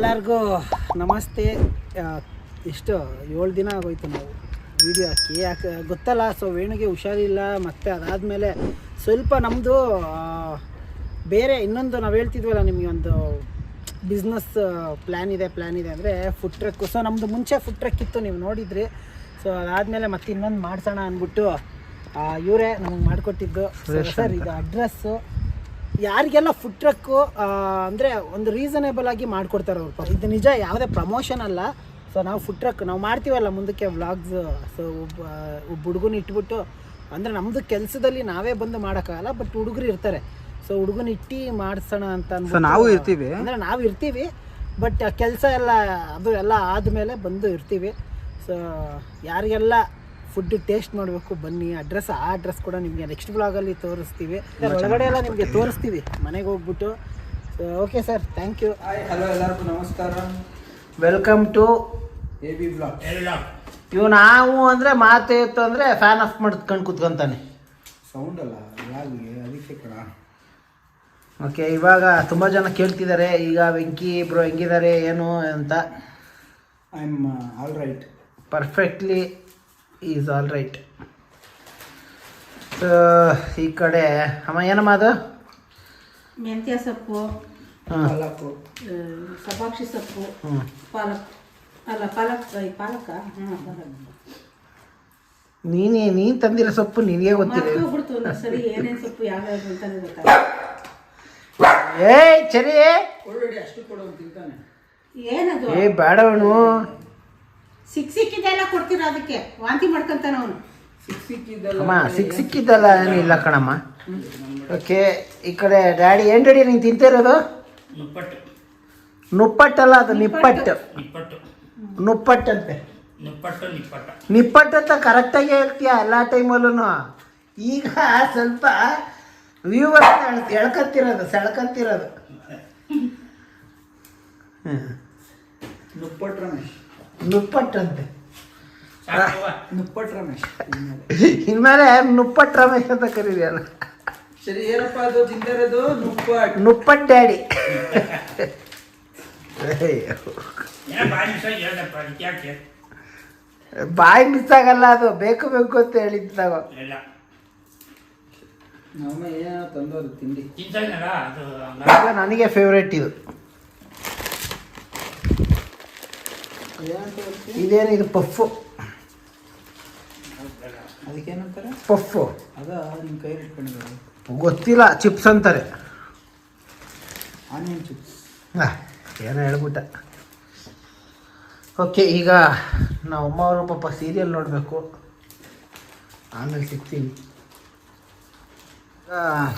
ಎಲ್ಲರಿಗೂ ನಮಸ್ತೆ. ಇಷ್ಟು ಏಳು ದಿನ ಆಗೋಯ್ತು ನಾವು ವೀಡಿಯೋ ಹಾಕಿ. ಯಾಕೆ ಗೊತ್ತಲ್ಲ ಸೊ ವೇಣುಗೆ ಹುಷಾರಿಲ್ಲ ಮತ್ತು ಅದಾದಮೇಲೆ ಸ್ವಲ್ಪ ನಮ್ಮದು ಬೇರೆ ಇನ್ನೊಂದು ನಾವು ಹೇಳ್ತಿದ್ವಲ್ಲ ನಿಮಗೆ ಒಂದು ಬಿಸ್ನೆಸ್ ಪ್ಲ್ಯಾನ್ ಇದೆ ಪ್ಲ್ಯಾನ್ ಇದೆ ಅಂದರೆ ಫುಡ್ ಟ್ರಕ್ಕು ಸೊ ನಮ್ಮದು ಮುಂಚೆ ಫುಡ್ ಟ್ರಕ್ ಇತ್ತು ನೀವು ನೋಡಿದ್ರಿ. ಸೊ ಅದಾದಮೇಲೆ ಮತ್ತೆ ಇನ್ನೊಂದು ಮಾಡ್ಸೋಣ ಅಂದ್ಬಿಟ್ಟು ಇವರೇ ನಮಗೆ ಮಾಡಿಕೊಟ್ಟಿದ್ದು. ಸರ್ ಇದು ಅಡ್ರೆಸ್ಸು ಯಾರಿಗೆಲ್ಲ ಫುಡ್ ಟ್ರಕ್ಕು ಅಂದರೆ ಒಂದು ರೀಸನೇಬಲ್ ಆಗಿ ಮಾಡ್ಕೊಡ್ತಾರೆ ಅವ್ರು. ಇದು ನಿಜ ಯಾವುದೇ ಪ್ರಮೋಷನ್ ಅಲ್ಲ. ಸೊ ನಾವು ಫುಡ್ ಟ್ರಕ್ ನಾವು ಮಾಡ್ತೀವಲ್ಲ ಮುಂದಕ್ಕೆ ವ್ಲಾಗ್ಸ್ ಸೊ ಒಬ್ಬ ಒಬ್ಬ ಹುಡುಗನ ಇಟ್ಬಿಟ್ಟು ಅಂದರೆ ನಮ್ಮದು ಕೆಲಸದಲ್ಲಿ ನಾವೇ ಬಂದು ಮಾಡೋಕ್ಕಾಗಲ್ಲ ಬಟ್ ಹುಡುಗರು ಇರ್ತಾರೆ. ಸೊ ಹುಡುಗನ ಇಟ್ಟು ಮಾಡಿಸೋಣ ಅಂತ ಅಂದ್ಬಿಟ್ಟು- ನಾವು ಇರ್ತೀವಿ. ಅಂದರೆ ನಾವು ಇರ್ತೀವಿ ಬಟ್ ಕೆಲಸ ಎಲ್ಲ ಅದು ಎಲ್ಲ ಆದಮೇಲೆ ಬಂದು ಇರ್ತೀವಿ. ಸೊ ಯಾರಿಗೆಲ್ಲ ಫುಡ್ ಟೇಸ್ಟ್ ಮಾಡಬೇಕು ಬನ್ನಿ ಅಡ್ರೆಸ್ ಆ ಅಡ್ರೆಸ್ ಕೂಡ ನಿಮಗೆ ನೆಕ್ಸ್ಟ್ ಬ್ಲಾಗಲ್ಲಿ ತೋರಿಸ್ತೀವಿ. ಒಳಗಡೆ ಎಲ್ಲ ನಿಮಗೆ ತೋರಿಸ್ತೀವಿ. ಮನೆಗೆ ಹೋಗ್ಬಿಟ್ಟು. Okay sir thank you hi hello ಎಲ್ಲರಿಗೂ ನಮಸ್ಕಾರ. Welcome to A B blog ಇವು ನಾವು ಅಂದರೆ ಮಾತು ಇತ್ತು ಅಂದರೆ ಫ್ಯಾನ್ ಆಫ್ ಮಾಡ್ಕೊಂಡು ಕೂತ್ಕೊಂತಾನೆ. ಸೌಂಡ್ ಅಲ್ಲ ಅದಕ್ಕೆ ಕಣ ಓಕೆ ಇವಾಗ ತುಂಬ ಜನ ಕೇಳ್ತಿದ್ದಾರೆ. ಈಗ ವೆಂಕಿ ಇಬ್ಬರು ಹೆಂಗಿದ್ದಾರೆ ಏನು ಅಂತ. I am all right perfectly is all right so ಈ ಕಡೆ ಅಮ್ಮ ಏನಮ್ಮ ಅದು? ಮೆಂತ್ಯ ಸೊಪ್ಪು ಪಾಲಕ್. ಸಬಾಕ್ಷಿ ಸೊಪ್ಪು ಪಾಲಕ್. ಅಲ್ಲ ಪಾಲಕ್ ಈ ಪಾಲಕ? ಹಾಂ ಪಾಲಕ್. ನೀನೇ ನೀನು ತಂದಿರೋ ಸೊಪ್ಪು ನಿನಗೆ ಗೊತ್ತಿದೆ ಸರಿ ಏನೇನು ಸೊಪ್ಪು ಯಾವ್ಯಾವ್ದು ಅಂತಾನೆ ಗೊತ್ತಾಗ ಏಯ್ ಚರಿ. ಒಳ್ಳೆಡಿ ಅಷ್ಟು ಕೊಡು ಅಂತ ತಿಂತಾನೆ. ಏನದು? ಏ ಬೇಡವನು ಸಿಕ್ ಸಿಕ್ಕಿದ್ದೆಲ್ಲ ಕೊಡ್ತೀರ ಅದಕ್ಕೆ? ವಾಂತಿ ಮಾಡ್ಕೊಂತಾನ ಅವನು. ಅಮ್ಮ ಸಿಕ್ ಸಿಕ್ಕಿದ್ದಲ್ಲ ಏನಿಲ್ಲ ಕಣಮ್ಮ. ಓಕೆ ಈ ಕಡೆ ಡ್ಯಾಡಿ ಏನು ಡ್ಯಾಡಿ ನೀನು ತಿಂತಿರೋದು ನುಪ್ಪಟ್ಟು. ನುಪ್ಪಟ್ಟಲ್ಲ ಅದು ನಿಪ್ಪಟ್ಟು. ನಿಪ್ಪಟ್ಟು. ನುಪ್ಪಟ್ಟಂತೆ. ನಿಪ್ಪಟ್ಟು ನಿಪ್ಪಟ್ಟು. ನಿಪ್ಪಟ್ಟು ಅಂತ ಕರೆಕ್ಟಾಗಿ ಹೇಳ್ತೀಯ ಎಲ್ಲ ಟೈಮಲ್ಲೂ ಈಗ ಸ್ವಲ್ಪ ವ್ಯೂವರ್ ಎಳ್ಕತ್ತಿರೋದು ಸೆಳ್ಕತ್ತಿರೋದು ಹ್ಮ್. ನುಪ್ಪಟ್ ರಮೇಶ್. ನುಪ್ಪಟ್ಟಂತೆ ನುಪ್ಪಟ್ ರಮೇಶ್ ಇನ್ಮೇಲೆ. ನುಪ್ಪಟ್ ನುಪ್ಪಟ್ಟು ರಮೇಶ್ ಅಂತ ಕರೀರಿಯಲ್ಲ ಸರಿ ಏನಪ್ಪ ಅದು ತಿಂದಿರೋದು? ನುಪ್ಪಟ್ ನುಪ್ಪಟ್ ಡ್ಯಾಡಿ. ಬಾಯಿ ಮಿಸ್ ಆಗಲ್ಲ ಅದು ಬೇಕು ಬೇಕು ಅಂತ ಹೇಳಿದ್ದಾಗ ಇಲ್ಲ. ನಮ್ಮ ಏನೋ ತಂದೋರು ತಿಂಡಿ. ನನಗೆ ಫೇವ್ರೇಟ್ ಇದು ಏನಂತ ಹೇಳ್ತಿ? ಇದೇನು ಇದು ಪಫ್ಫು. ಅದಕ್ಕೇನಂತಾರೆ? ಪಫ್ಫು. ಅದ ನಿಮ್ಮ ಕೈ ಇಟ್ಕೊಂಡಿದ್ದಾರೆ ಗೊತ್ತಿಲ್ಲ ಚಿಪ್ಸ್ ಅಂತಾರೆ. Onion chips. ಏನೋ ಹೇಳ್ಬಿಟ್ಟ. ಓಕೆ ಈಗ ನಾವು ಅಮ್ಮ ಅವರು ಪಾಪ ಸೀರಿಯಲ್ ನೋಡಬೇಕು. ಆಮೇಲೆ ಸಿಗ್ತೀನಿ.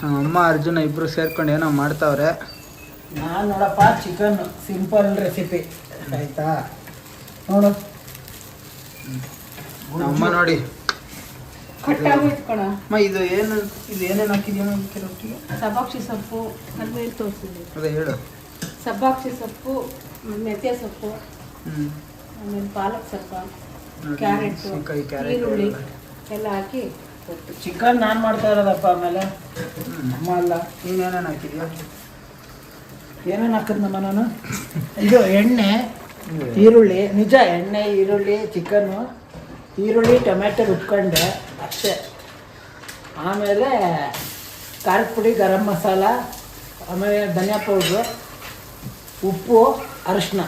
ನಮ್ಮ ಅಮ್ಮ ಅರ್ಜುನ ಇಬ್ಬರು ಸೇರ್ಕೊಂಡು ಏನೋ ಮಾಡ್ತಾವ್ರೆ. ನಾನು ನೋಡಪ್ಪ ಚಿಕನ್ ಸಿಂಪಲ್ ರೆಸಿಪಿ ಆಯ್ತಾ? ನೋಡು. ನಮ್ಮ ನೋಡಿ. ಅಮ್ಮ ಇದು ಏನು ಇದು ಏನೇನು ಹಾಕಿದ್ಯಮ್ಮ ಇದಕ್ಕೆ ರೊಟ್ಟಿಗೆ ಸಬ್ಬಾಕ್ಷಿ ಸೊಪ್ಪು ಅಲ್ಲಿ ತೋರಿಸಿದ್ವಿ ಅದೇ ಹೇಳು. ಸಬ್ಬಾಕ್ಷಿ ಸೊಪ್ಪು ಮೆಂತ್ಯ ಸೊಪ್ಪು ಹ್ಞೂ ಆಮೇಲೆ ಪಾಲಕ್ ಸೊಪ್ಪು ಕ್ಯಾರೆಟ್ ಈರುಳ್ಳಿ ಎಲ್ಲ. ಹಾಕಿ. ಚಿಕನ್ ನಾನು ಮಾಡ್ತಾ ಇರೋದಪ್ಪ ಆಮೇಲೆ. ಅಮ್ಮ ಅಲ್ಲ. ನೀನೇನೇನು ಹಾಕಿದ್ಯಾ? ಏನೇನು ಹಾಕಿದ್ನಮ್ಮ ನಾನು? ಇದು ಎಣ್ಣೆ. ಈರುಳ್ಳಿ ನಿಜ ಎಣ್ಣೆ ಈರುಳ್ಳಿ ಚಿಕನ್ನು ಈರುಳ್ಳಿ ಟೊಮೆಟೊ ರುಬ್ಕೊಂಡೆ ಅಷ್ಟೇ. ಆಮೇಲೆ ಖಾರದ ಪುಡಿ ಗರಂ ಮಸಾಲ ಆಮೇಲೆ ಧನಿಯಾ ಪೌಡ್ರು ಉಪ್ಪು ಅರಿಶಿನ.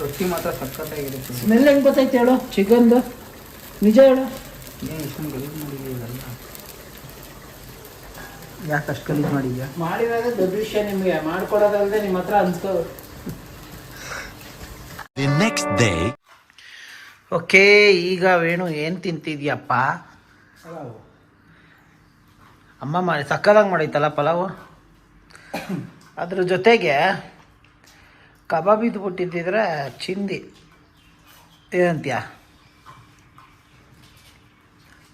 ರೊಟ್ಟಿ ಮಾತ್ರ ಸಕ್ಕತ್ತಾಗಿರುತ್ತೆ ಸ್ಮೆಲ್ ಹೆಂಗೆ ಗೊತ್ತೈತೆ ಹೇಳು? ಚಿಕನ್ದು? ನಿಜ ಹೇಳು. ಏನು ಇಷ್ಟೊಂದು ಗಲೀಜು ಮಾಡಿದೆಯಲ್ಲ ಯಾಕೆ ಅಷ್ಟು ಗಲೀಜು ಮಾಡಿದ್ಯಾ? ಮಾಡಿರೋದೇ ದೊಡ್ಡ ವಿಷಯ ನಿಮಗೆ. ಮಾಡ್ಕೊಡೋದಲ್ಲದೆ ನಿಮ್ಮ ಹತ್ರ ಅನ್ಸ್ಕೋ ನೆಕ್ಸ್ಟ್ ಡೇ. ಓಕೆ ಈಗ ವೇಣು ಏನು ತಿಂತಿದ್ಯಪ್ಪ? ಅಮ್ಮ ಮಾಡಿ ಸಕ್ಕದಾಗ ಮಾಡೈತಲ್ಲ ಪಲಾವು? ಅದ್ರ ಜೊತೆಗೆ ಕಬಾಬ್ ಇದ್ಬಿಟ್ಟಿದ್ದಿದ್ರೆ ಚಿಂದಿ. ಏನಂತೀಯ?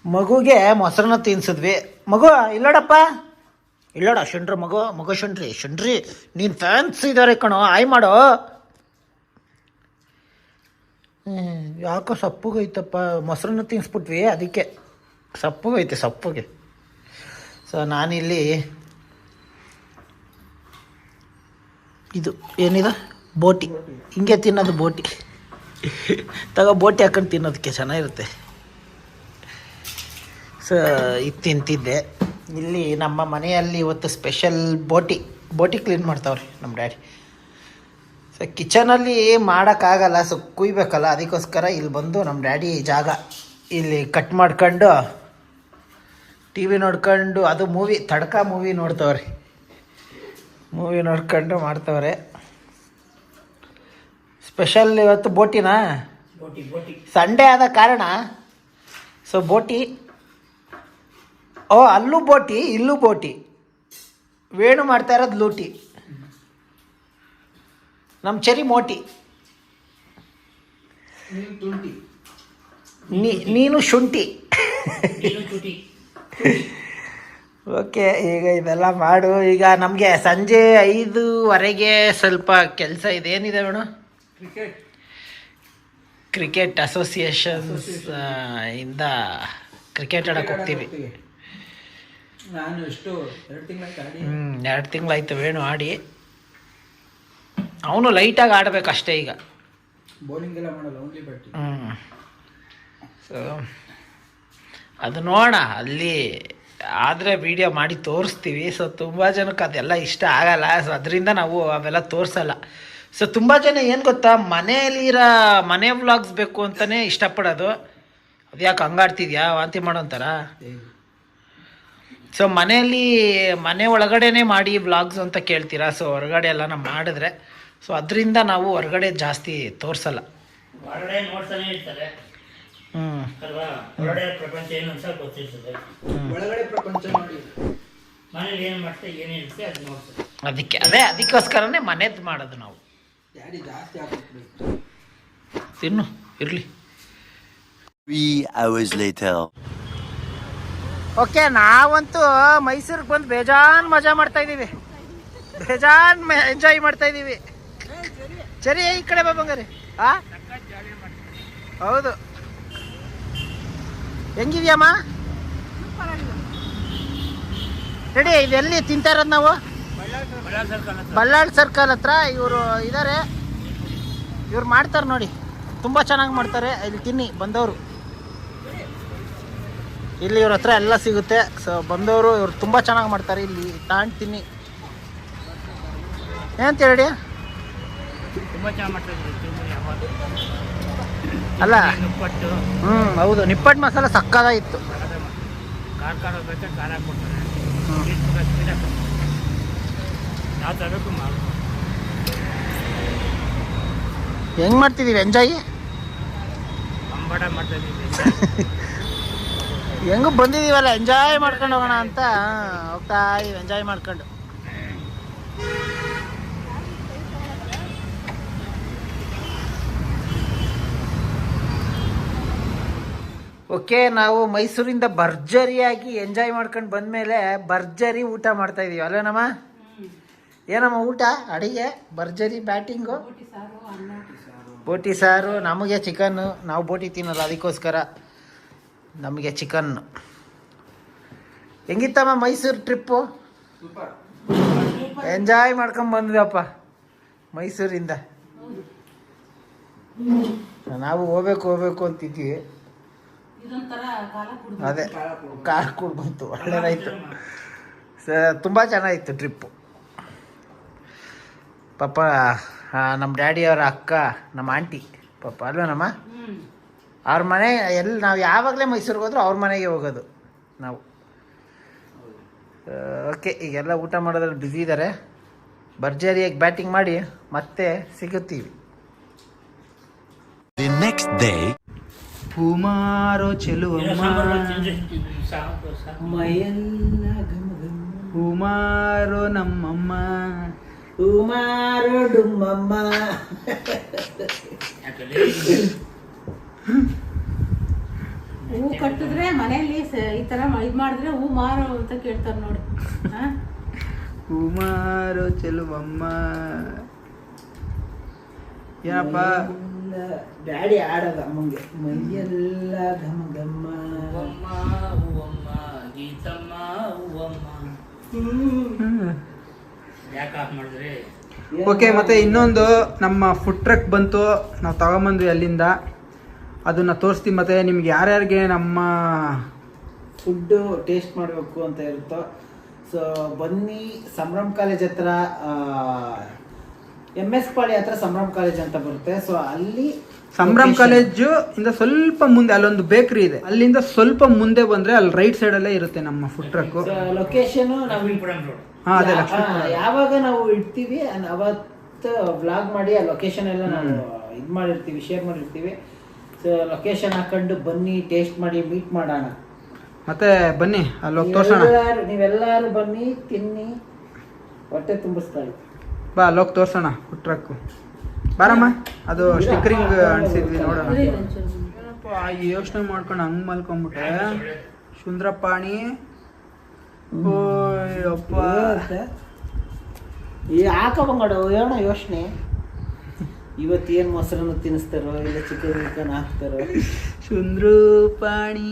ಮಗುಗೆ ಮೊಸರನ್ನ ತಿನ್ಸಿದ್ವಿ. ಮಗು ಇಲ್ಲೋಡಪ್ಪ? ಇಲ್ಲೋಡ, ಶಂಡ್ರ ಮಗ ಮಗ ಶಂಡ್ರಿ. ಶಂಡ್ರಿ, ನೀನು ಫ್ಯಾನ್ಸ್ ಇದ್ದಾರೆ ಕಣೋ, ಆಯ್ ಮಾಡೋ. ಯಾಕೋ ಸಪ್ಪಗೈತಪ್ಪ, ಮೊಸರನ್ನ ತಿನ್ಸ್ಬಿಟ್ವಿ ಅದಕ್ಕೆ. ಸಪ್ಪಗೈತೆ, ಸಪ್ಪಗೆ. ಸೊ ನಾನಿಲ್ಲಿ ಇದು, ಏನಿದೆ? ಬೋಟಿ. ಹಿಂಗೆ ತಿನ್ನೋದು ಬೋಟಿ. ತಗೋ ಬೋಟಿ ಹಾಕೊಂಡು ತಿನ್ನೋದಕ್ಕೆ ಚೆನ್ನಾಗಿರುತ್ತೆ. ಸೊ ಇದು ತಿಂತಿದ್ದೆ. ಇಲ್ಲಿ ನಮ್ಮ ಮನೆಯಲ್ಲಿ ಇವತ್ತು ಸ್ಪೆಷಲ್ ಬೋಟಿ ಬೋಟಿ ಕ್ಲೀನ್ ಮಾಡ್ತಾವ್ರಿ ನಮ್ಮ ಡ್ಯಾಡಿ ಸೊ ಕಿಚನಲ್ಲಿ ಮಾಡೋಕ್ಕಾಗಲ್ಲ ಸೊ ಕುಯ್ಬೇಕಲ್ಲ ಅದಕ್ಕೋಸ್ಕರ ಇಲ್ಲಿ ಬಂದು ನಮ್ಮ ಡ್ಯಾಡಿ ಜಾಗ ಇಲ್ಲಿ ಕಟ್ ಮಾಡ್ಕೊಂಡು ಟಿ ವಿ ನೋಡ್ಕೊಂಡು ಅದು ಮೂವಿ ತಡ್ಕ ಮೂವಿ ನೋಡ್ತಾವ್ರಿ. ಮೂವಿ ನೋಡ್ಕೊಂಡು ಮಾಡ್ತಾವ್ರೆ. ಸ್ಪೆಷಲ್ ಇವತ್ತು ಬೋಟಿನಾ? ಬೋಟಿ ಬೋಟಿ. ಸಂಡೇ ಆದ ಕಾರಣ ಸೊ ಬೋಟಿ ಓ ಅಲ್ಲೂ ಬೋಟಿ ಇಲ್ಲೂ ಬೋಟಿ. ವೇಣು ಮಾಡ್ತಾ ಇರೋದು ಲೂಟಿ. ನಮ್ಮ ಚರಿ ಮೋಟಿ. ನೀನು ತುಂಟಿ ನೀ ನೀನು ಶುಂಠಿ. ಓಕೆ ಈಗ ಇದೆಲ್ಲ ಮಾಡು. ಈಗ ನಮಗೆ ಸಂಜೆ ಐದುವರೆಗೆ ಸ್ವಲ್ಪ ಕೆಲಸ ಇದೆ. ಏನಿದೆ ಮೇಡಮ್ ಕ್ರಿಕೆಟ್ ಕ್ರಿಕೆಟ್ ಅಸೋಸಿಯೇಷನ್ಸ್ ಇಂದ ಕ್ರಿಕೆಟ್ ಆಡಕ್ಕೆ ಹೋಗ್ತೀವಿ. ನಾನು ಎಷ್ಟು ಎರಡು ತಿಂಗಳಾಯ್ತು ಆಡಿ. ಹ್ಞೂ ಎರಡು ತಿಂಗಳಾಯ್ತು ವೇಣು ಆಡಿ. ಅವನು ಲೈಟಾಗಿ ಆಡಬೇಕು ಅಷ್ಟೇ ಈಗ. ಬೌಲಿಂಗ್ ಎಲ್ಲ ಮಾಡಲ್ಲ ಓನ್ಲಿ ಹ್ಞೂ ಸೊ ಅದು ನೋಡೋಣ ಅಲ್ಲಿ ಆದರೆ ವಿಡಿಯೋ ಮಾಡಿ ತೋರಿಸ್ತೀವಿ. ಸೊ ತುಂಬ ಜನಕ್ಕೆ ಅದೆಲ್ಲ ಇಷ್ಟ ಆಗಲ್ಲ. ಸೊ ಅದರಿಂದ ನಾವು ಅವೆಲ್ಲ ತೋರಿಸಲ್ಲ. ಸೊ ತುಂಬ ಜನ ಏನು ಗೊತ್ತಾ ಮನೆಯಲ್ಲಿರೋ ಮನೆ ವ್ಲಾಗ್ಸ್ ಬೇಕು ಅಂತಲೇ ಇಷ್ಟಪಡೋದು. ಅದು ಯಾಕೆ ಹಂಗಾಡ್ತಿದ್ಯಾ ವಾಂತಿ ಮಾಡೋಂತಾರ ಸೊ ಮನೆಯಲ್ಲಿ ಮನೆ ಒಳಗಡೆನೇ ಮಾಡಿ ವ್ಲಾಗ್ಸ್ ಅಂತ ಕೇಳ್ತೀರಾ? ಸೊ ಹೊರಗಡೆ ಎಲ್ಲ ನಾವು ಮಾಡಿದ್ರೆ. ಸೊ ಅದರಿಂದ ನಾವು ಹೊರಗಡೆ ಜಾಸ್ತಿ ತೋರಿಸಲ್ಲ. ಹೊರಗಡೆ ನೋಡ್ತಾನೆ ಇರ್ತಾರೆ. ಹ್ಞೂ ಅಲ್ವಾ? ಹೊರಗಡೆ ಪ್ರಪಂಚ ಏನು ಅಂತ ಗೊತ್ತಿರ್ತದೆ. ಒಳಗಡೆ ಪ್ರಪಂಚ ನೋಡಿ. ಮನೇಲಿ ಏನು ಮಾಡ್ತಾರೆ ಏನಿರುತ್ತೆ ಅದು ನೋಡ್ತಾರೆ. ಅದಕ್ಕೆ ಅದೇ ಅದಕ್ಕೋಸ್ಕರನೇ ಮನೆದು ಮಾಡೋದು ನಾವು. ತಿನ್ನು ಇರಲಿ. Three hours later. ಓಕೆ, ನಾವಂತೂ ಮೈಸೂರಿಗೆ ಬಂದು ಬೇಜಾನ್ ಮಜಾ ಮಾಡ್ತಾ ಇದೀವಿ. ಬೇಜಾನ್ ಎಂಜಾಯ್ ಮಾಡ್ತಾ ಇದ್ದೀವಿ ಸರಿ ಈ ಕಡೆ ಬಾ ಬಂಗಾರಿ. ಆ? ಹೌದು. ಹೆಂಗಿದ್ಯಮ್ಮ? ರೆಡಿ, ಇದೆಲ್ಲಿ ತಿಂತಾ ಇರೋದು ನಾವು? ಬಳ್ಳಾಳ್ ಸರ್ಕಲ್ ಹತ್ರ ಇವರು ಇದ್ದಾರೆ ಇವ್ರು ಮಾಡ್ತಾರೆ ನೋಡಿ. ತುಂಬ ಚೆನ್ನಾಗಿ ಮಾಡ್ತಾರೆ. ಇಲ್ಲಿ ತಿನ್ನಿ, ಬಂದವರು. ಇಲ್ಲಿ ಇವ್ರ ಹತ್ರ ಎಲ್ಲ ಸಿಗುತ್ತೆ. ಸೊ ಬಂದವರು ಇವ್ರು ತುಂಬ ಚೆನ್ನಾಗಿ ಮಾಡ್ತಾರೆ. ಇಲ್ಲಿ ತಾಣ್ತೀನಿ ಏನಂತ ಹೇಳಿ? ತುಂಬ ಚೆನ್ನಾಗಿ ಮಾಡ್ತಾರೆ ತಿರುಮೂರಿ ಅಲ್ಲ. ಹ್ಮ್ ಹ್ಞೂ ಹೌದು. ನಿಪ್ಪಟ್ಟು ಮಸಾಲ ಸಕ್ಕದಾಗಿತ್ತು ಹೆಂಗ್ ಮಾಡ್ತಿದ್ದೀವಿ ಎಂಜಾಯ್ ಮಾಡ್ತಾ ಹೆಂಗೂ ಬಂದಿದ್ದೀವಲ್ಲ ಎಂಜಾಯ್ ಮಾಡ್ಕೊಂಡು ಹೋಗೋಣ ಅಂತ. ಹೋಗ್ತಾ ಇದೀವಿ ಎಂಜಾಯ್ ಮಾಡ್ಕೊಂಡು. ಓಕೆ ನಾವು ಮೈಸೂರಿಂದ ಭರ್ಜರಿಯಾಗಿ ಎಂಜಾಯ್ ಮಾಡ್ಕೊಂಡು ಬಂದಮೇಲೆ ಭರ್ಜರಿ ಊಟ ಮಾಡ್ತಾ ಇದೀವಿ. ಅಲ್ಲೇನಮ್ಮ ಏನಮ್ಮ ಊಟ? ಅಡಿಗೆ ಭರ್ಜರಿ ಬ್ಯಾಟಿಂಗು? ಬೋಟಿ ಸಾರು ನಮಗೆ ಚಿಕನ್ನು ನಾವು ಬೋಟಿ ತಿನ್ನಲ್ಲ ಅದಕ್ಕೋಸ್ಕರ. ನಮಗೆ ಚಿಕನ್ ಹೆಂಗಿತ್ತಮ್ಮ ಮೈಸೂರು ಟ್ರಿಪ್ಪು ಸೂಪರ್. ಎಂಜಾಯ್ ಮಾಡ್ಕೊಂಡು ಬಂದ್ವಪ್ಪ ಮೈಸೂರಿಂದ. ನಾವು ಹೋಗ್ಬೇಕು ಹೋಗ್ಬೇಕು ಅಂತಿದ್ವಿ. ಅದೇ ಕಾರ್ ಕೂಡ ಬಂತು. ಒಳ್ಳೇದಾಯ್ತು ಸ ತುಂಬ ಚೆನ್ನಾಗಿತ್ತು ಟ್ರಿಪ್ಪು ಪಾಪ ನಮ್ಮ ಡ್ಯಾಡಿಯವರ ಅಕ್ಕ ನಮ್ಮ ಆಂಟಿ ಪಾಪ ಅಲ್ವೇನಮ್ಮ? ಅವ್ರ ಮನೆ ಎಲ್ಲಿ ನಾವು ಯಾವಾಗಲೇ ಮೈಸೂರಿಗೆ ಹೋದ್ರೂ ಅವ್ರ ಮನೆಗೆ ಹೋಗೋದು ನಾವು. ಓಕೆ ಈಗೆಲ್ಲ ಊಟ ಮಾಡೋದ್ರಲ್ಲಿ ಬ್ಯುಸಿ ಇದ್ದಾರೆ ಭರ್ಜರಿಯಾಗಿ ಬ್ಯಾಟಿಂಗ್ ಮಾಡಿ ಮತ್ತೆ ಸಿಗುತ್ತೀವಿ. ದಿ ನೆಕ್ಸ್ಟ್ ಡೇ ಕುಮಾರೋ ಚೆಲುವಮ್ಮ ಮೈಯೆಲ್ಲ ಘಮ ಘಮ. ಕುಮಾರೋ ನಮ್ಮಮ್ಮ. ಉಮಾರು ಡುಮ್ಮಮ್ಮ. ಹೂ ಕಟ್ಟಿದ್ರೆ ಮನೆಯಲ್ಲಿ ಸ- ಈ ತರ ಇದು ಮಾಡಿದ್ರೆ ಹೂ ಮಾರೋ ಅಂತ ಕೇಳ್ತಾರೆ ನೋಡಿ. ಹೂ? ಕುಮಾರೋ ಚೆಲುವಮ್ಮ. ಏನಪ್ಪ ಡ್ಯಾಡಿ ಆಡೋದು ಅಮ್ಮಂಗೆ. ಮೈಯೆಲ್ಲ ಘಮ ಘಮ್ಮ ಹೂವಮ್ಮ ಹೂವಮ್ಮ ಗೀತಮ್ಮ ಹೂವಮ್ಮ. ಯಾಕೆ ಆಫ್ ಮಾಡಿದ್ರಿ? ಓಕೆ ಮತ್ತೆ ಇನ್ನೊಂದು ನಮ್ಮ ಫುಡ್ ಟ್ರಕ್ ಬಂತು. ನಾವು ತಗೊಂಬಂದ್ವಿ ಅಲ್ಲಿಂದ. ಅದನ್ನ ತೋರಿಸ್ತೀನಿ ಮತ್ತೆ ನಿಮ್ಗೆ ಯಾರ್ಯಾರಿಗೆ ನಮ್ಮ ಫುಡ್ಡು ಟೇಸ್ಟ್ ಮಾಡಬೇಕು ಅಂತ ಇರುತ್ತೋ. ಸೊ ಬನ್ನಿ ಸಂಭ್ರಮ್ ಕಾಲೇಜ್ ಹತ್ರ ಎಂ ಎಸ್ ಪಾಳಿ ಹತ್ರ ಸಂಭ್ರಮ್ ಕಾಲೇಜ್ ಅಂತ ಬರುತ್ತೆ. ಸೊ ಅಲ್ಲಿ ಸಂಭ್ರಮ್ ಕಾಲೇಜು ಇಂದ ಸ್ವಲ್ಪ ಮುಂದೆ ಅಲ್ಲೊಂದು ಬೇಕ್ರಿ ಇದೆ. ಅಲ್ಲಿಂದ ಸ್ವಲ್ಪ ಮುಂದೆ ಬಂದ್ರೆ ಅಲ್ಲಿ ರೈಟ್ ಸೈಡ್ ಅಲ್ಲೇ ಇರುತ್ತೆ ನಮ್ಮ ಫುಡ್ ಟ್ರಕ್ ಲೊಕೇಶನ್ ನಾವು ಲಕ್ಷ್ಮೀಪುರಂ ರೋಡ್ ಹಾ ಅದೇ ಯಾ- ಯಾವಾಗ ನಾವು ಇಡ್ತೀವಿ ಅವತ್ತು ವ್ಲಾಗ್ ಮಾಡಿ ಆ ಲೊಕೇಶನ್ ಎಲ್ಲ ನಾವು ಇದು ಮಾಡಿರ್ತೀವಿ ಶೇರ್ ಮಾಡಿರ್ತೀವಿ. ಲೊಕೇಶನ್ ಹಾಕೊಂಡು ಬನ್ನಿ ಟೇಸ್ಟ್ ಮಾಡಿ ಮೀಟ್ ಮಾಡೋಣ. ಮತ್ತೆ ಬನ್ನಿ ಅಲ್ಲಿ ಹೋಗಿ ತೋರ್ಸೋಣ. ನೀವೆಲ್ಲರೂ ನೀವೆಲ್ಲರೂ ಬನ್ನಿ ತಿನ್ನಿ ಹೊಟ್ಟೆ ತುಂಬಿಸ್ತಾ ಇದ್ದೀವಿ ಬಾ ಅಲ್ಲಿ ಹೋಗಿ ತೋರ್ಸೋಣ ಫುಡ್ ಟ್ರಕ್ ಬಾರಮ್ಮ ಅದು ಸ್ಟಿಕ್ಕರಿಂಗ್ ಅನ್ಸಿದ್ವಿ ನೋಡೋಣ. ಯೋಚನೆ ಮಾಡ್ಕೊಂಡು ಹಂಗೆ ಮಲ್ಕೊಂಬಿಟ್ಟೆ ಸುಂದ್ರಪಾಣಿ ಅಪ್ಪ. ಈ ಹಾಕೋಬಂಗಡ ಏನೋ ಯೋಚನೆ. ಇವತ್ತು ಏನು ಮೊಸರನ್ನು ತಿನ್ನಿಸ್ತಾರೋ ಇಲ್ಲ ಚಿಕನ್ ಚಿಕನ್ ಹಾಕ್ತಾರೋ? ಸುಂದ್ರಪಾಣಿ.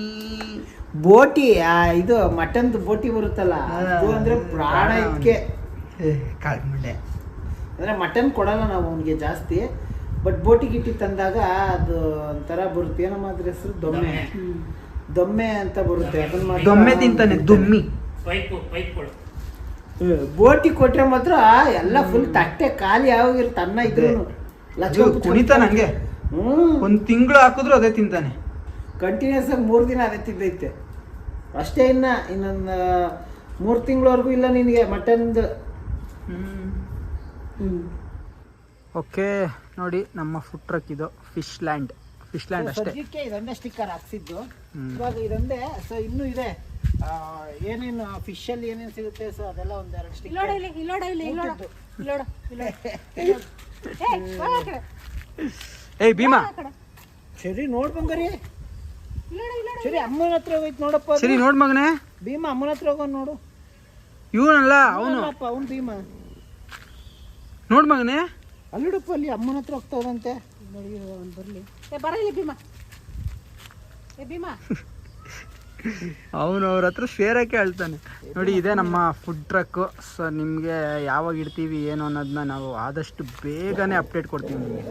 ಬೋಟಿ ಆ ಇದು ಮಟನ್ದು ಬೋಟಿ ಬರುತ್ತಲ್ಲ ಅದು ಅಂದ್ರೆ ಪ್ರಾಣ ಇದಕ್ಕೆ ಕಾಳ್ಮಂಡೆ ಅಂದ್ರೆ ಮಟನ್ ಕೊಡಲ್ಲ ನಾವು ಅವನಿಗೆ ಜಾಸ್ತಿ ಬಟ್ ಬೋಟಿ ಗಿಟ್ಟಿ ತಂದಾಗ ಅದು ಒಂಥರ ಬರುತ್ತೆ. ಏನಮ್ಮ ಅದ್ರ ಹೆಸರು? ದೊಮ್ಮೆ. ದೊಮ್ಮೆ. ಅಂತ ಬರುತ್ತೆ. ಅದನ್ನ ದೊಮ್ಮೆ ತಿಂತಾನೆ ದುಮ್ಮಿ. ಪೈಪು ಪೈಪ್ ಹ್ಮ್. ಬೋಟಿ ಕೊಟ್ರೆ ಮಾತ್ರ ಎಲ್ಲ ಫುಲ್ ತಟ್ಟೆ ಖಾಲಿ ಯಾವಾಗಿರುತ್ತೆ ಅನ್ನ ಇದ್ರು ಕುಣಿತಾನ ಹಂಗೆ ಹ್ಞೂ ಒಂದು ತಿಂಗಳು ಹಾಕಿದ್ರು ಅದೇ ತಿಂತಾನೆ. ಕಂಟಿನ್ಯೂಸ್ ಆಗಿ ಮೂರು ದಿನ ಅದೇ ತಿಂದೈತೆ. ಅಷ್ಟೇ ಇನ್ನ ಇನ್ನೊಂದು ಮೂರು ತಿಂಗಳವರೆಗೂ ಇಲ್ಲ ನಿನಗೆ ಮಟನ್ದು. ಓಕೆ ನೋಡಿ ನಮ್ಮ ಫುಡ್ ಟ್ರಕ್ ಇದು ಫಿಶ್ ಲ್ಯಾಂಡ್ ಫಿಶ್ ಲ್ಯಾಂಡ್ ಅಷ್ಟೇ. ಇದಕ್ಕೆ ಇದೊಂದೇ ಸ್ಟಿಕ್ಕರ್ ಹಾಕ್ಸಿದ್ದು. ಇವಾಗ ಇದೊಂದೇ ಸೊ ಇನ್ನೂ ಇದೆ. ಆ, ಏನೇನು ಫಿಶ್ ಅಲ್ಲಿ ಏನೇನು ಸಿಗುತ್ತೆ ಸೊ ಅದೆಲ್ಲ ಒಂದೆರಡು ಇಲ್ಲೋಡ ಸ್ಟಿಕ್ಕರ್ ಏಯ್ ಭೀಮಾ. ಸರಿ ನೋಡ್ ಬಂಗಾರಿ. ಸರಿ ಅಮ್ಮನ ಹತ್ರ ಹೋಗೈತ್ ನೋಡಪ್ಪ ಅದು. ಸರಿ ನೋಡ್ ಮಗನೇ. ಭೀಮಾ ಅಮ್ಮನ ಹತ್ರ ಹೋಗೋನ್ ನೋಡು. ಇವನಲ್ಲ ಅವನು. ಅಪ್ಪ ಅವ್ನು ಭೀಮಾ. ನೋಡ್ ಮಗನೇ. ಅಲ್ಲಿಡಪ್ಪ ಅಲ್ಲಿ ಅಮ್ಮನ ಹತ್ರ ಹೋಗ್ತಾವಂತೆ ನೋಡಿ ಅವ್ನು ಬರಲಿ. ಏ ಬರ ಇಲ್ಲಿ ಭೀಮಾ. ಏ ಭೀಮಾ. ಅವನು ಅವ್ರ ಹತ್ರ ಸೇರಕ್ಕೆ ಹೇಳ್ತಾನೆ. ನೋಡಿ ಇದೆ ನಮ್ಮ ಫುಡ್ ಟ್ರಕ್ ಸೊ ನಿಮಗೆ ಯಾವಾಗ ಇಡ್ತೀವಿ ಏನು ಅನ್ನೋದನ್ನ ನಾವು ಆದಷ್ಟು ಬೇಗನೆ ಅಪ್ಡೇಟ್ ಕೊಡ್ತೀವಿ ನಿಮಗೆ.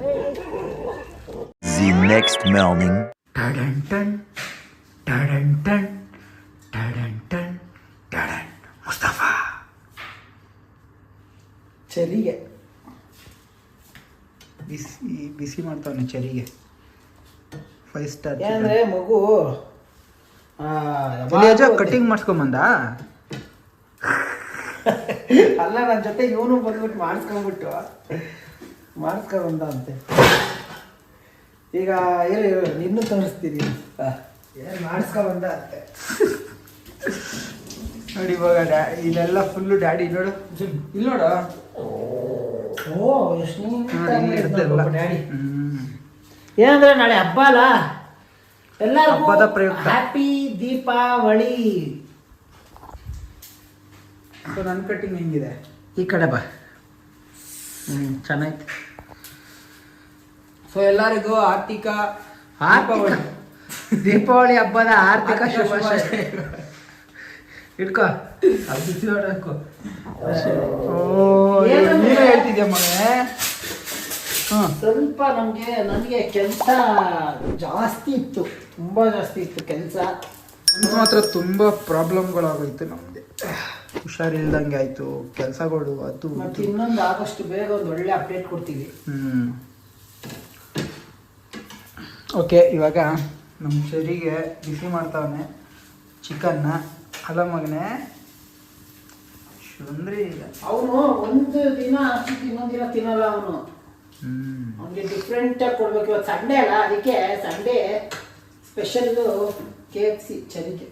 The next morning. ಟಡನ್ ಟನ್ ಟಡನ್ ಟನ್ ಟಡನ್ ಟನ್ ಟಡನ್ ಮುಸ್ತಫಾ ಚರಿಗೆ. ಬಿಸಿ ಬಿಸಿ ಮಾಡ್ತಾವನೆ ಚರಿಗೆ. ಫೈವ್ ಸ್ಟಾರ್ ಏನಂದ್ರೆ ಮಗು ಕಟಿಂಗ್ ಮಾಡಿಸ್ಕೊಂಬಂದ ಅಲ್ಲ ನನ್ನ ಜೊತೆ ಇವನು ಬಂದ್ಬಿಟ್ಟು ಮಾಡಿಸ್ಕೊಂಡ್ಬಿಟ್ಟು. ಮಾಡಿಸ್ಕೊಂಬಂದ ಅಂತೆ ಈಗ ಹೇಳಿ ನಿನ್ನ ತೋರಿಸ್ತೀನಿ. ಏನು ಮಾಡಿಸ್ಕೊಂಬಂದ ಅಂತೆ ನೋಡಿ ಇವಾಗ ಡ್ಯಾ ಇದೆಲ್ಲ ಫುಲ್ಲು ಡ್ಯಾಡಿ ನೋಡು. ಇಲ್ಲಿ ನೋಡು. ಓ ಎಷ್ಟು ಡ್ಯಾಡಿ. ಏನಂದ್ರೆ ನಾಳೆ ಹಬ್ಬ ಅಲ್ಲ? ಹಬ್ಬದ ಪ್ರಯುಕ್ತ. ಹ್ಯಾಪಿ ದೀಪಾವಳಿ. ಸೊ ನನ್ನ ಕಟ್ಟಿಂಗ್ ಹೆಂಗಿದೆ? ಈ ಕಡೆ ಬಾ. ಹ್ಮ್ ಚೆನ್ನಾಯ್ತು. ಸೊ ಎಲ್ಲರಿಗೂ ಆರ್ಥಿಕ ದೀಪಾವಳಿ. ದೀಪಾವಳಿ ಹಬ್ಬದ ಆರ್ಥಿಕ ಶುಭಾಶಯ. ಇಟ್ಕೋ. ಅದು. ಓ ನೀನು ಹೇಳ್ತಿದ್ಯಾ ಮಗನೇ ಸ್ವಲ್ಪ ನಮಗೆ ನನಗೆ ಕೆಲಸ ಜಾಸ್ತಿ ಇತ್ತು. ತುಂಬಾ ಜಾಸ್ತಿ ಇತ್ತು ಕೆಲಸ. ನಮ್ಗೆ ಮಾತ್ರ ತುಂಬ ಪ್ರಾಬ್ಲಮ್ಗಳಾಗೋಯ್ತು ನಮಗೆ. ಹುಷಾರಿಲ್ದಂಗೆ ಆಯಿತು ಕೆಲಸಗಳು ಅದು ಮತ್ತೆ ಇನ್ನೊಂದು ಆದಷ್ಟು ಬೇಗ ಒಂದು ಒಳ್ಳೆ ಅಪ್ಡೇಟ್ ಕೊಡ್ತೀವಿ. ಹ್ಞೂ ಓಕೆ ಇವಾಗ ನಮ್ಮ ಶರಿಗೆ ಬಿಸಿ ಮಾಡ್ತಾವನೆ ಚಿಕನ್ನ ಅಲ್ಲ ಮಗನೇ ಇಲ್ಲ ಅವನು ಒಂದು ದಿನ ಅಷ್ಟು ಇನ್ನೊಂದು ದಿನ ತಿನ್ನಲ್ಲ ಅವನು. ಹ್ಞೂ ಅವನಿಗೆ ಡಿಫ್ರೆಂಟ್ ಆಗಿ ಕೊಡ್ಬೇಕು. ಇವತ್ತು ಸಂಡೇ ಅಲ್ಲ ಅದಕ್ಕೆ Sunday special K F C ಚರಿಗೆ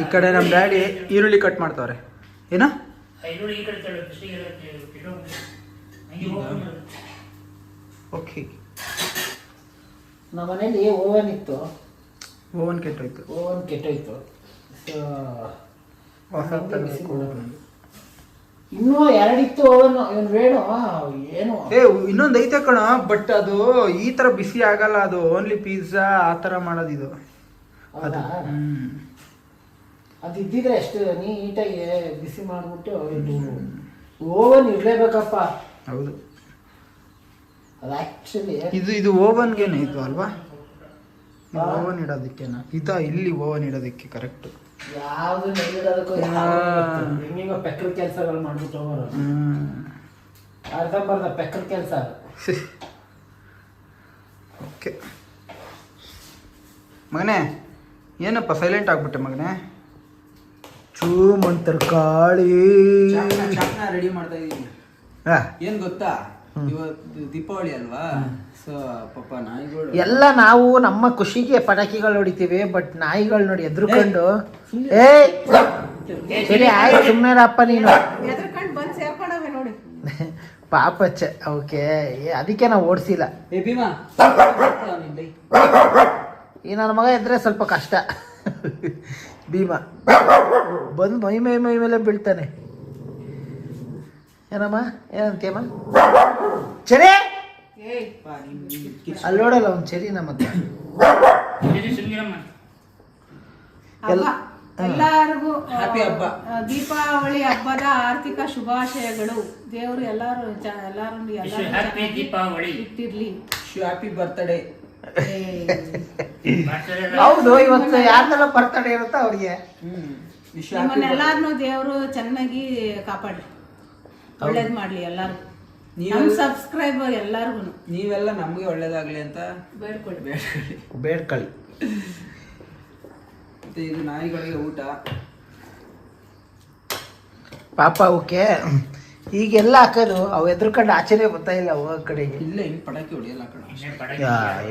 ಈ ಕಡೆ ನಮ್ಮ ಡ್ಯಾಡಿ ಈರುಳ್ಳಿ ಕಟ್ ಮಾಡ್ತಾವ್ರೆ. ಏನ. ಓಕೆ. ನಮ್ಮ ಮನೇಲಿ ಓವನ್ ಇತ್ತು. ಓವನ್ ಕೆಟ್ಟೋಯ್ತು. ಓವನ್ ಕೆಟ್ಟೋಯ್ತು. ಸೊ ಇನ್ನೂ ಎರಡಿತ್ತು ಅವನು. ಇವನು ವೇಣು ಏನು? ಏ ಇನ್ನೊಂದು ಐತೆ ಕಣ ಬಟ್ ಅದು ಈ ತರ ಬಿಸಿ ಆಗಲ್ಲ ಅದು ಓನ್ಲಿ ಪಿಜ್ಜಾ ಆ ತರ ಮಾಡೋದು ಇದು. ಅದು ಹೌದಾ? ಹ್ಮ್. ಅದು ಇದ್ದಿದ್ರೆ ಎಷ್ಟು ನೀಟಾಗಿ ಬಿಸಿ ಮಾಡಿಬಿಟ್ಟು ಇದು ಓವನ್ ಇರ್ಲೇಬೇಕಪ್ಪ. ಹೌದು. ಅದು ಆ್ಯಕ್ಚುಲಿ ಇದು ಇದು ಓವನ್ಗೇನೆ ಇದು ಅಲ್ವಾ? ಓವನ್ ಇಡೋದಕ್ಕೆನಾ? ಇದ ಇಲ್ಲಿ ಓವನ್ ಇಡೋದಕ್ಕೆ ಕರೆಕ್ಟ್ ಯಾವುದು ನೆಲ್ಲಿಡೋದಕ್ಕೂ ಹೆಂಗಿಂಗ ಪೆಕ್ರ ಕೆಲಸಗಳು ಮಾಡ್ಬಿಟ್ಟು ಅವರು. ಬರ್ದ ಪೆಕ್ರ ಕೆಲಸ ಓಕೆ. ಮಗನೇ ಏನಪ್ಪ ಸೈಲೆಂಟ್ ಆಗ್ಬಿಟ್ಟೆ ಮಗನೇ? ಚೂ ತರಕಾಳಿ ರೆಡಿ ಮಾಡ್ತಾ ಇದ್ದೀನಿ ಏನ್ ಗೊತ್ತಾ? ಇವತ್ತು ದೀಪಾವಳಿ ಅಲ್ವಾ? ಸೊ ಪಾಪ ನಾಯಿಗಳು ಎಲ್ಲ ನಾವು ನಮ್ಮ ಖುಷಿಗೆ ಪಟಾಕಿಗಳು ಹೊಡಿತೀವಿ ಬಟ್ ನಾಯಿಗಳು ನೋಡಿ ಎದ್ರುಕೊಂಡು ಏ ಸರಿ ಆಯ್ತು ಸುಮ್ಮನೆರಪ್ಪ ನೀನು. ಪಾಪ ಬಂದು ಸೇರ್ಕೊಂಡವೆ ನೋಡಿ. ಪಾಪಚ್ಚ ಓಕೆ. ಅದಕ್ಕೆ ನಾವು ಓಡಿಸಿಲ್ಲ. ಏ ಭೀಮಾ. ಈ ನನ್ನ ಮಗ ಇದ್ರೆ ಸ್ವಲ್ಪ ಕಷ್ಟ. ಭೀಮಾ. ಬಂದು ಮೈ ಮೈ ಮೈ ಮೇಲೆ ಬೀಳ್ತಾನೆ. ಏನಮ್ಮ? ಏನಂತೀಯಮ್ಮ? ಚರಿ? ಏಯ್ ಅಲ್ಲಿ ನೋಡಲ್ಲ ಒಂದು ಚರಿ ನಮ್ಮ ಎಲ್ಲರಿಗೂ ದೀಪಾವಳಿ ಹಬ್ಬದ ಆರ್ಥಿಕ ಶುಭಾಶಯಗಳು. ದೇವರು ಎಲ್ಲಾರು ಎಲ್ಲಾರು ದೀಪಾವಳಿ. ಇಟ್ಟಿರ್ಲಿ. ಹ್ಯಾಪಿ ಬರ್ತ್ಡೇ ಬರ್ತಡೇ ಹೌದು ಇವತ್ತು ಯಾರ್ದೆಲ್ಲ ಬರ್ತ್ಡೇ ಇರುತ್ತ ಅವ್ರಿಗೆ. ಹ್ಮ್. ಎಲ್ಲಾರ್ನು ನಿಮ್ಮನ್ನೆಲ್ಲಾರನು ದೇವರು ಚೆನ್ನಾಗಿ ಕಾಪಾಡ್ಲಿ. ಒಳ್ಳೇದ್ ಮಾಡ್ಲಿ ಎಲ್ಲಾರು ನಮ್ ಸಬ್ಸ್ಕ್ರೈಬರ್ ಎಲ್ಲಾರ್ಗು ನೀವೆಲ್ಲ ನಮಗೆ ಒಳ್ಳೇದಾಗ್ಲಿ ಅಂತ ಬೇಡ್ಕೊಳ್ಳಿ ಬೇಡ್ಕೊಳ್ಳಿ. ಬೇಡ್ಕಳಿ ಮತ್ತೆ ಇದು ನಾಯಿಗಳಿಗೆ ಊಟ. ಪಾಪ ಅವಕ್ಕೆ ಈಗೆಲ್ಲ ಹಾಕೋದು ಅವು ಎದ್ರಕಂಡು ಆಚರಣೆ ಬರ್ತಾ ಇಲ್ಲ ಹೋಗೋ ಕಡೆಗೆ. ಇಲ್ಲ ಇಲ್ಲಿ ಪಟಾಕಿ ಹೊಡಿಯಲ್ಲ ಇನ್ನೇ ಪಟಾಕಿ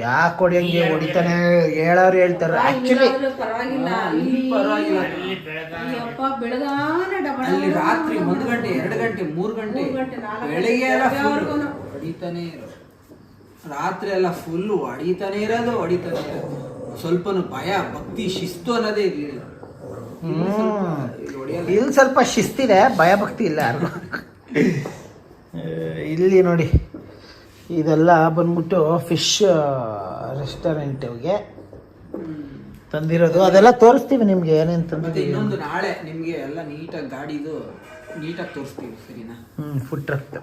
ಯಾಕೆ ಹೊಡಿಯಂಗೆ ಹೊಡಿತಾನೆ? ಹೇಳೋರು ಹೇಳ್ತಾರೆ. ಆಕ್ಚುಲಿ ಪರವಾಗಿಲ್ಲ. ಇಲ್ಲಿ ಪರವಾಗಿಲ್ಲ. ಅಯ್ಯಪ್ಪ ಅಲ್ಲಿ ರಾತ್ರಿ ಒಂದು ಗಂಟೆ ಎರಡು ಗಂಟೆ ಮೂರು ಗಂಟೆ. ಬೆಳಿಗ್ಗೆ ಎಲ್ಲ. ಹೊಡಿತಾನೆ ಇರೋದು. ರಾತ್ರಿ ಎಲ್ಲ ಫುಲ್ ಹೊಡಿತಾನೆ ಇರೋದು ಹೊಡಿತಾನೆ ಇರೋದು. ಸ್ವಲ್ಪನು ಭಯ ಭಕ್ತಿ ಶಿಸ್ತು ಅನ್ನೋದೇ ಇರ್ಲಿಲ್ಲ. ಇಲ್ಲಿ ಸ್ವಲ್ಪ ಇಲ್ಲಿ ಇಲ್ಲಿ ಸ್ವಲ್ಪ ಶಿಸ್ತಿದೆ ಭಯ ಭಕ್ತಿ ಇಲ್ಲ ಯಾರಿಗೂ. ಇಲ್ಲಿ ನೋಡಿ. ಇದೆಲ್ಲ ಬಂದ್ಬಿಟ್ಟು ಫಿಶ್ ರೆಸ್ಟೋರೆಂಟ್ಗೆ ತಂದಿರೋದು. ಅದೆಲ್ಲ ತೋರಿಸ್ತೀವಿ ನಿಮ್ಗೆ ಏನೇನು ತಂದಿದೆ ಇನ್ನೊಂದು ನಾಳೆ ನಿಮಗೆ ಎಲ್ಲ ನೀಟಾಗಿ ಗಾಡಿದು ನೀಟಾಗಿ ತೋರಿಸ್ತೀವಿ ಸರಿನಾ? ಹ್ಞೂ ಫುಡ್ ಟ್ರಕ್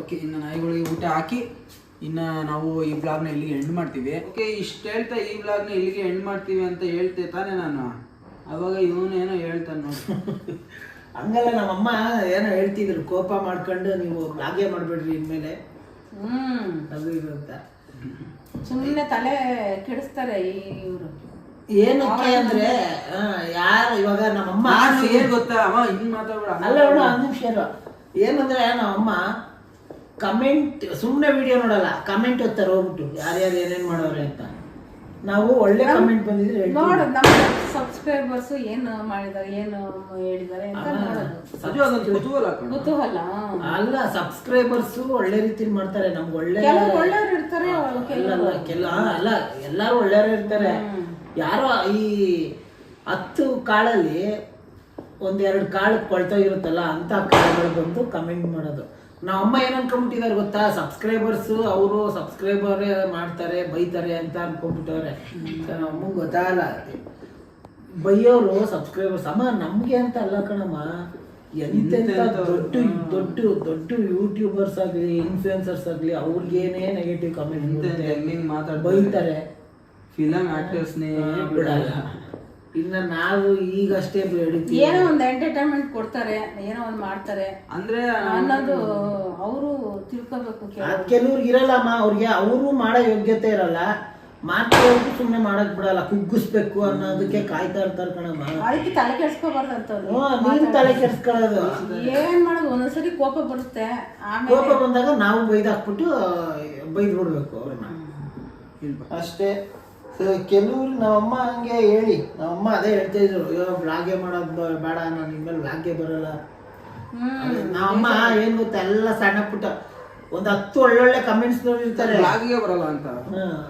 ಓಕೆ ಇನ್ನು ನಾಯಿಗಳಿಗೆ ಊಟ ಹಾಕಿ ಇನ್ನ ನಾವು ಈ ಬ್ಲಾಗ್ನ ಇಲ್ಲಿಗೆ ಎಂಡ್ ಮಾಡ್ತೀವಿ. ಓಕೆ ಇಷ್ಟು ಹೇಳ್ತಾ ಈ ಬ್ಲಾಗ್ನ ಇಲ್ಲಿಗೆ ಎಂಡ್ ಮಾಡ್ತೀವಿ ಅಂತ ಹೇಳ್ತೆ ತಾನೇ ನಾನು. ಅವಾಗ ಇವನು ಏನೋ ಹೇಳ್ತಾನೆ ನೋಡಿ. ಹಂಗಲ್ಲ ನಮ್ಮಮ್ಮ ಏನೋ ಹೇಳ್ತಿದ್ರು ಕೋಪ ಮಾಡ್ಕೊಂಡು ನೀವು ಹಾಗೆ ಮಾಡಬೇಡ್ರಿ ಇನ್ಮೇಲೆ. ಹ್ಮ್. ಅದು ಇದು ಅಂತ. ಸುಮ್ಮನೆ ತಲೆ ಕೆಡಿಸ್ತಾರೆ ಈ ಇವರು. ಏನಕ್ಕೆ ಅಂದ್ರೆ ಆ, ಯಾರು ಇವಾಗ ನಮ್ಮಮ್ಮ ನಾನು ಏನ್ ಗೊತ್ತಾ? ಅವ ಹಿಂಗ್ ಮಾತಾಡ್ಬೇಡ ಅಲ್ಲ ನೋಡು ಒಂದು ನಿಮಿಷ ಇರು. ಏನಂದ್ರೆ ನಮ್ಮಮ್ಮ ಕಮೆಂಟ್ ಸುಮ್ಮನೆ ವಿಡಿಯೋ ನೋಡಲ್ಲ ಕಮೆಂಟ್ ಓದ್ತಾರೆ ಹೋಗ್ಬಿಟ್ಟು ಯಾರ್ಯಾರು ಏನೇನ್ ಮಾಡೋರೆ ಅಂತ. ನಾವು ಒಳ್ಳೆ ಕಮೆಂಟ್ ಬಂದಿದ್ರೆ ಹೇಳ್ತೀವಿ. ನೋಡು ನಮ್ಮ ಸಬ್ಸ್ಕ್ರೈಬರ್ಸ್ ಏನು ಮಾಡಿದಾರೆ ಏನು ಹೇಳಿದ್ದಾರೆ ಅಂತ ನೋಡೋದು. ಅದು ಅದೊಂದು ಕುತೂಹಲ ಕಣೋ. ಕುತೂಹಲ ಅಲ್ಲ ಸಬ್ಸ್ಕ್ರೈಬರ್ಸ್ ಒಳ್ಳೆ ರೀತಿ ಮಾಡ್ತಾರೆ ನಮ್ಗೆ ಒಳ್ಳೆ ಕೆಲವು ಒಳ್ಳೆಯವ್ರು ಇರ್ತಾರೆ ಅಲ್ಲ ಕೆಲವು ಅಲ್ಲ, ಕೆಲ ಅಲ್ಲ ಎಲ್ಲಾರು ಒಳ್ಳೆಯವ್ರು ಇರ್ತಾರೆ. ಯಾರೋ ಈ ಹತ್ತು ಕಾಳಲ್ಲಿ ಒಂದೆರಡು ಕಾಳು ಕೊಳ್ತೋಗಿರುತ್ತಲ್ಲ ಅಂತ ಕಾಳುಗಳು ಬಂದು ಕಮೆಂಟ್ ಮಾಡೋದು. ನಮ್ಮ ಅಮ್ಮ ಏನ್ ಅನ್ಕೊಂಡ್ಬಿಟ್ಟಿದಾರೆ ಗೊತ್ತಾ? ಸಬ್ಸ್ಕ್ರೈಬರ್ಸ್ ಅವರು ಸಬ್ಸ್ಕ್ರೈಬರ್ ಮಾಡ್ತಾರೆ ಬೈತಾರೆ ಅಂತ ಅನ್ಕೊಂಡ್ಬಿಟ್ಟವ್ರೆ. ನಮ್ಮ ಅಮ್ಮಂಗೆ ಗೊತ್ತಾಗಲ್ಲ ಬೈಯೋರು ಸಬ್ಸ್ಕ್ರೈಬರ್ಸ್ ಅಮ್ಮ ನಮ್ಗೆ ಅಂತ ಅಲ್ಲ ಕಣಮ್ಮ. ಎಂತೆಂತ ದೊಡ್ಡ ದೊಡ್ಡ ದೊಡ್ಡ ಯೂಟ್ಯೂಬರ್ಸ್ ಆಗ್ಲಿ ಇನ್ಫ್ಲುಯೆನ್ಸರ್ಸ್ ಆಗ್ಲಿ ಅವ್ರಿಗೇನೇ ನೆಗೆಟಿವ್ ಕಮೆಂಟ್ ಎಂತೆಂತ ಹೆಂಗ್ ಮಾತಾಡ್ತಾರೆ. ಬೈತಾರೆ. ಫಿಲಮ್ ಆಕ್ಟರ್ಸ್ನೇ ಬಿಡಲ್ಲ. ಇನ್ನ ನಾವು ಈಗಷ್ಟೇ ಏನೋ ಒಂದು ಎಂಟರ್ಟೈನ್ಮೆಂಟ್ ಕೊಡ್ತಾರೆ ಏನೋ ಒಂದು ಮಾಡ್ತಾರೆ. ಅಂದ್ರೆ ಅನ್ನೋದು ಅವರು ತಿಳ್ಕೊಬೇಕು ಕೆಲವ್ರಿಗೆ ಇರಲ್ಲಮ್ಮ ಅವ್ರಿಗೆ ಅವರು ಮಾಡೋ ಯೋಗ್ಯತೆ ಇರಲ್ಲ. ಮಾಡ್ಕೊಳ್ಳೋದು ಸುಮ್ಮನೆ ಮಾಡಕ್ ಬಿಡಲ್ಲ ಕುಗ್ಗಿಸ್ಬೇಕು ಅನ್ನೋದಕ್ಕೆ ಕಾಯ್ತಾ ಇರ್ತಾರ ಕಣಮ್ಮ. ಅದಕ್ಕೆ ತಲೆ ನೀನ್ ತಲೆ ಕೆಡ್ಸ್ಕೊಳ್ಳೋದು. ಏನ್ ಮಾಡೋದು ಒಂದೊಂದ್ಸರಿ ಕೋಪ ಬರುತ್ತೆ. ಕೋಪ ಬಂದಾಗ ನಾವು ಬೈದಾಕ್ಬಿಟ್ಟು ಬೈದ್ ಬಿಡ್ಬೇಕು ಅವ್ರನ್ನ. ಅಷ್ಟೇ. ಕೆಲವ್ರು ನಮ್ಮಮ್ಮ ಹಂಗೆ ಹೇಳಿ. ನಮ್ಮಮ್ಮ ಅದೇ ಹೇಳ್ತಾ ಇದ್ರು ಅಯ್ಯೋ ಬ್ಲಾಗೆ ಮಾಡೋದು ಬೇಡ ನಾನು ಇನ್ಮೇಲೆ ಬ್ಲಾಗೆ ಬರಲ್ಲ. ನಮ್ಮಅಮ್ಮ ನಮ್ಮಮ್ಮ ಏನ್ ಗೊತ್ತಾ ಎಲ್ಲ ಸಣ್ಣ ಪುಟ್ಟ ಒಂದ್ ಹತ್ತು ಒಳ್ಳೊಳ್ಳೆ ಕಮೆಂಟ್ಸ್ ನೋಡಿರ್ತಾರೆ ಬ್ಲಾಗಿಗೆ ಬರಲ್ಲ ಅಂತ.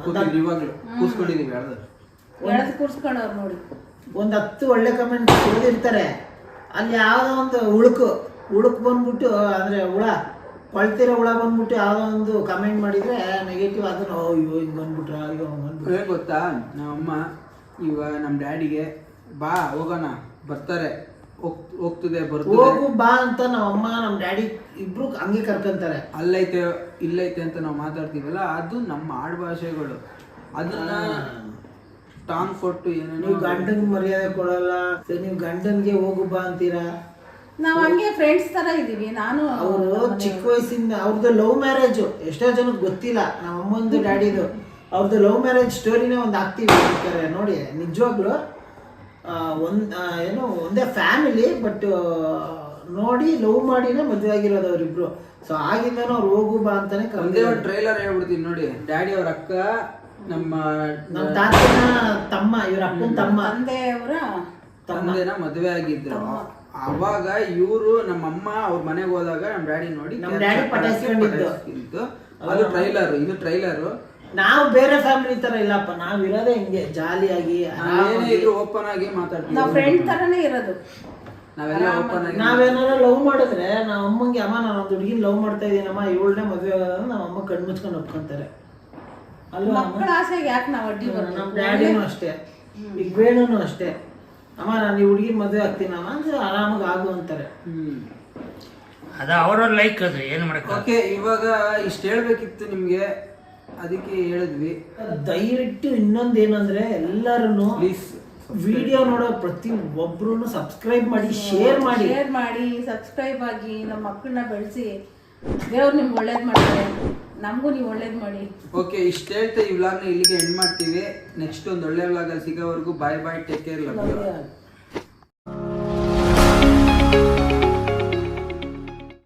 ಕೂತಿದ್ವಿ ಇವಾಗ್ಲೂ ಕೂಸ್ಕೊಂಡಿದೀವಿ ಯಾರ್ದು ಎಳೆದು ಕೂರ್ಸ್ಕೊಂಡವ್ರು ನೋಡಿ. ಒಂದ್ ಹತ್ತು ಒಳ್ಳೆ ಕಮೆಂಟ್ ಇರ್ತಾರೆ ಅಲ್ಲಿ ಯಾವ್ದೋ ಒಂದು ಉಳುಕು ಉಳುಕ್ ಬಂದ್ಬಿಟ್ಟು ಅಂದ್ರೆ ಹುಳ ಕೊಳ್ತಿರೋ ಹುಳ ಬಂದ್ಬಿಟ್ಟು ಯಾವ್ದೋ ಒಂದು ಕಮೆಂಟ್ ಮಾಡಿದ್ರೆ ನೆಗೆಟಿವ್ ಆದ್ರೆ ಓ ಅಯ್ಯೋ ಹಿಂಗ್ ಬಂದ್ಬಿಟ್ರ ಅಯ್ಯೋ ಹಂಗ್ ಬಂದ್ಬಿಟ್ರ. ಏನ್ ಗೊತ್ತಾ? ನಮ್ಮಮ್ಮ ಇವಾಗ ನಮ್ಮ ಡ್ಯಾಡಿಗೆ ಬಾ ಹೋಗೋಣ ಬರ್ತಾರೆ. ಹೋಗ್ತದೆ ಬರ್ತದೆ. ಹೋಗು ಬಾ ಅಂತ ನಮ್ಮ ಅಮ್ಮ ನಮ್ಮ ಡ್ಯಾಡಿ ಇಬ್ರು ಹಂಗೆ ಕರ್ಕೊಂತಾರೆ. ಅಲ್ಲೈತೆ ಇಲ್ಲೈತೆ ಅಂತ ನಾವು ಮಾತಾಡ್ತೀವಲ್ಲ ಅದು ನಮ್ಮ ಆಡ್ಭಾಷೆಗಳು. ಅದನ್ನ ಟಾಂಗ್ ಕೊಟ್ಟು ಏನೇನೋ ನೀವು ಗಂಡನ್ಗೆ ಮರ್ಯಾದೆ ಕೊಡಲ್ಲ ಸರಿ ನೀವು ಗಂಡನ್ಗೆ ಹೋಗು ಬಾ ಅಂತೀರಾ? ನಾವ್ ಹಂಗೆ ಫ್ರೆಂಡ್ಸ್ ತರ ಇದೀವಿ ನಾನು ಅವರು ಚಿಕ್ಕ ವಯಸ್ಸಿಂದ ಅವ್ರದ್ದು ಲವ್ ಮ್ಯಾರೇಜ್ ಎಷ್ಟೋ ಜನಕ್ಕೆ ಗೊತ್ತಿಲ್ಲ ನಮ್ಮ ಅಮ್ಮಂದು ಡ್ಯಾಡಿದು. ಅವ್ರದ್ದು ಲವ್ ಮ್ಯಾರೇಜ್ ಸ್ಟೋರಿನೇ ಒಂದು ಆಗ್ತೀವಿ ನೋಡಿ ನಿಜವಾಗ್ಲು. ಒಂದ್ ಏನು ಒಂದೇ ಫ್ಯಾಮಿಲಿ ಬಟ್ ನೋಡಿ ಲವ್ ಮಾಡಿನೇ ಮದುವೆ ಆಗಿರೋದು ಅವರಿಬ್ರು. ಸೊ ಆಗಿಂದನೂ ಅವ್ರು ಹೋಗು ಬಾ ಅಂತಾನೆ ಒಂದೇ ಕರೆದೇ ಒಂದು ಟ್ರೈಲರ್ ಹೇಳ್ಬಿಡ್ತೀನಿ ನೋಡಿ. ಡ್ಯಾಡಿ ಅವ್ರ ಅಕ್ಕ ನಮ್ಮ ನಮ್ಮ ತಾತನ ತಮ್ಮ ಇವ್ರ ಅಪ್ಪನ ತಮ್ಮ. ತಂದೆಯವರ ತಂದೆನ ಮದುವೆ ಆಗಿದ್ರು. ಅವಾಗ ಇವರು ನಮ್ಮಮ್ಮ ಅವ್ರ ಮನೆಗೆ ಹೋದಾಗ ನಮ್ಮ ಡ್ಯಾಡಿ ನೋಡಿ ನಮ್ಮ ಡ್ಯಾಡಿ ಪಟಾಯಿಸ್ಕೊಂಡಿದ್ದು. ಪಟಾಯಿಸ್ಕೊಂಡಿದ್ದು. ಅದು ಟ್ರೈಲರ್ ಇದು ಟ್ರೈಲರ್ ನಾವು ಬೇರೆ ಫ್ಯಾಮಿಲಿ ತರ ಇಲ್ಲಪ್ಪ ನಾವ್ ಇರೋದೇ ಹಿಂಗೆ ಜಾಲಿಯಾಗಿ ಏನೇ ಇದ್ರು ಓಪನ್ ಆಗಿ ಮಾತಾಡ್ತೀವಿ. ನಾವ್ ಫ್ರೆಂಡ್ ತರನೇ ಇರೋದು. ನಾವೆಲ್ಲ ಓಪನ್ ಆಗಿ ನಾವೇನಾರ ಲವ್ ಮಾಡಿದ್ರೆ ನಮ್ಮ ಅಮ್ಮಂಗೆ ಅಮ್ಮ ನಾನು ಒಂದು ಹುಡುಗಿನ ಲವ್ ಮಾಡ್ತಾ ಇದ್ದೀನಮ್ಮ ಏಳನೇ ಮದುವೆ ಆಗೋದ್ರೆ ನಮ್ಮ ಅಮ್ಮ ಕಣ್ಣು ಮುಚ್ಕೊಂಡು ಒಪ್ಕೊಂತಾರೆ. ಅಲ್ವಾ? ಮಕ್ಕಳ ಆಸೆಗೆ ಯಾಕೆ ನಾವು ಅಡ್ಡಿ ನಮ್ಮ ಬರ್ಬೇಕು ಡ್ಯಾಡಿನೂ ಅಷ್ಟೇ. ಈಗ ವೇಣುನು ಅಷ್ಟೇ. ಅಮ್ಮ ನಾನು ಈ ಹುಡುಗಿನ ಮದುವೆ ಆಗ್ತೀನಮ್ಮ ಅಂದ್ರೆ ಆರಾಮಾಗಿ ಆಗು ಅಂತಾರೆ. ಹ್ಮ್. ಅದು ಅವ್ರವ್ರ ಲೈಕ್ ಅದು ಏನು ಮಾಡಕ್ಕೆ ಓಕೆ ಇವಾಗ ಇಷ್ಟು ಹೇಳ್ಬೇಕಿತ್ತು ನಿಮ್ಗೆ. ಅದಕ್ಕೆ ಹೇಳಿದ್ವಿ. ದಯವಿಟ್ಟು ಇನ್ನೊಂದೇನಂದ್ರೆ ಎಲ್ಲರೂ ಪ್ಲೀಸ್ ವಿಡಿಯೋ ನೋಡೋ ಪ್ರತಿ ಒಬ್ರು ಸಬ್ಸ್ಕ್ರೈಬ್ ಮಾಡಿ ಶೇರ್ ಮಾಡಿ. ಶೇರ್ ಮಾಡಿ ಸಬ್ಸ್ಕ್ರೈಬ್ ಆಗಿ ನಮ್ಮ ಮಕ್ಕಳನ್ನ ಬೆಳೆಸಿ. ದೇವ್ರು ನಿಮ್ಗೆ ಒಳ್ಳೇದು ಮಾಡ್ತಾರೆ. ನಮಗೂ ನೀವು ಒಳ್ಳೇದು ಮಾಡಿ. ಓಕೆ ಇಷ್ಟು ಹೇಳ್ತಾ ಈ ವ್ಲಾಗ್ನ ಇಲ್ಲಿಗೆ ಎಂಡ್ ಮಾಡ್ತೀವಿ. ನೆಕ್ಸ್ಟ್ ಒಂದು ಒಳ್ಳೆ ವ್ಲಾಗಲ್ಲಿ ಸಿಗೋವರೆಗೂ bye bye take care love you